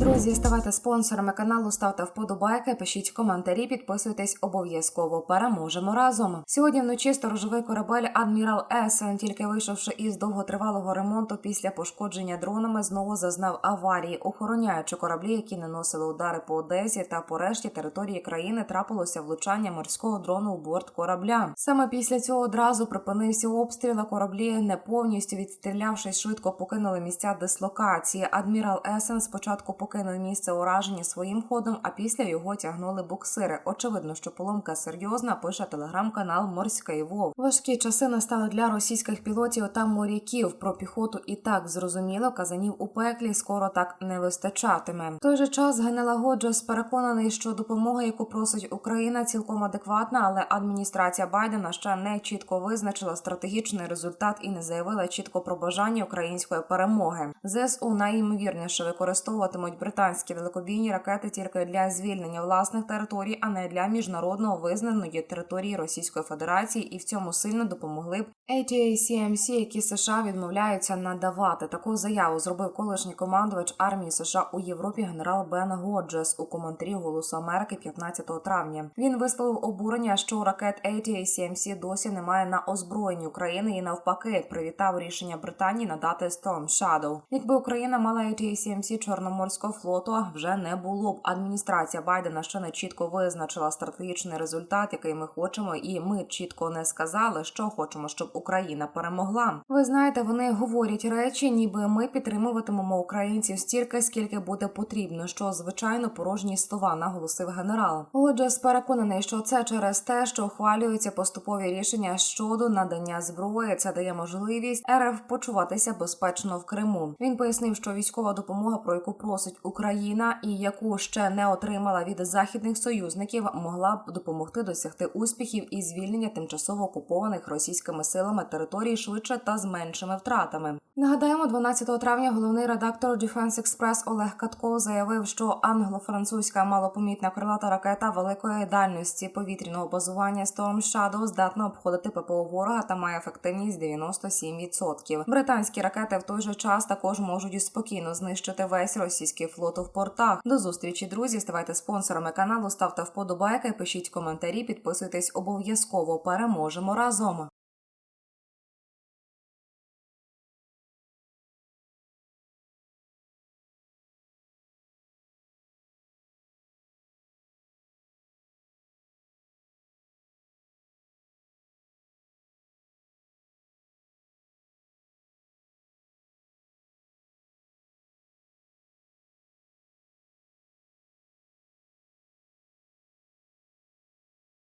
Друзі, ставайте спонсорами каналу, ставте вподобайки, пишіть коментарі, підписуйтесь обов'язково. Переможемо разом. Сьогодні вночі сторожовий корабель Адмірал Есен, тільки вийшовши із довготривалого ремонту після пошкодження дронами, знову зазнав аварії, охороняючи кораблі, які наносили удари по Одесі та по решті території країни, трапилося влучання морського дрону у борт корабля. Саме після цього одразу припинився обстріл. а Кораблі не повністю відстрілявшись, швидко покинули місця дислокації. Адмірал Есен спочатку покинув місце ураження своїм ходом, а після його тягнули буксири. Очевидно, що поломка серйозна. Пише телеграм-канал Морський Вов. Важкі часи настали для російських пілотів та моряків. Про піхоту і так зрозуміло. Казанів у пеклі скоро так не вистачатиме. В той же час Генела Годжес переконаний, що допомога, яку просить Україна, цілком адекватна, але адміністрація Байдена ще не чітко визначила стратегічний результат і не заявила чітко про бажання української перемоги. ЗСУ найімовірніше використовуватимуть британські далекобійні ракети тільки для звільнення власних територій, а не для міжнародного визнаної території Російської Федерації, і в цьому сильно допомогли б ATACMC, які США відмовляються надавати. Таку заяву зробив колишній командувач армії США у Європі генерал Бен Годжес у коментарі Голосу Америки 15 травня. Він висловив обурення, що ракет ATACMC досі немає на озброєнні України і навпаки привітав рішення Британії надати Storm Shadow. Якби Україна мала ATACMC Чорноморського флоту, вже не було б. Адміністрація Байдена ще не чітко визначила стратегічний результат, який ми хочемо, і ми чітко не сказали, що хочемо, щоб Україна перемогла. Ви знаєте, вони говорять речі, ніби ми підтримуватимемо українців стільки, скільки буде потрібно. Що звичайно порожні слова, наголосив генерал. Годжес переконаний, що це через те, що ухвалюються поступові рішення щодо надання зброї. Це дає можливість РФ почуватися безпечно в Криму. Він пояснив, що військова допомога, про яку просить Україна, і яку ще не отримала від західних союзників, могла б допомогти досягти успіхів і звільнення тимчасово окупованих російськими силами територій швидше та з меншими втратами. Нагадаємо, 12 травня головний редактор Defense Express Олег Катко заявив, що англо-французька малопомітна крилата ракета великої дальності повітряного базування Storm Shadow здатна обходити ППО ворога та має ефективність 97%. Британські ракети в той же час також можуть спокійно знищити весь російський флот в портах. До зустрічі, друзі. Ставайте спонсорами каналу, ставте вподобайки, пишіть коментарі, підписуйтесь обов'язково. Переможемо разом.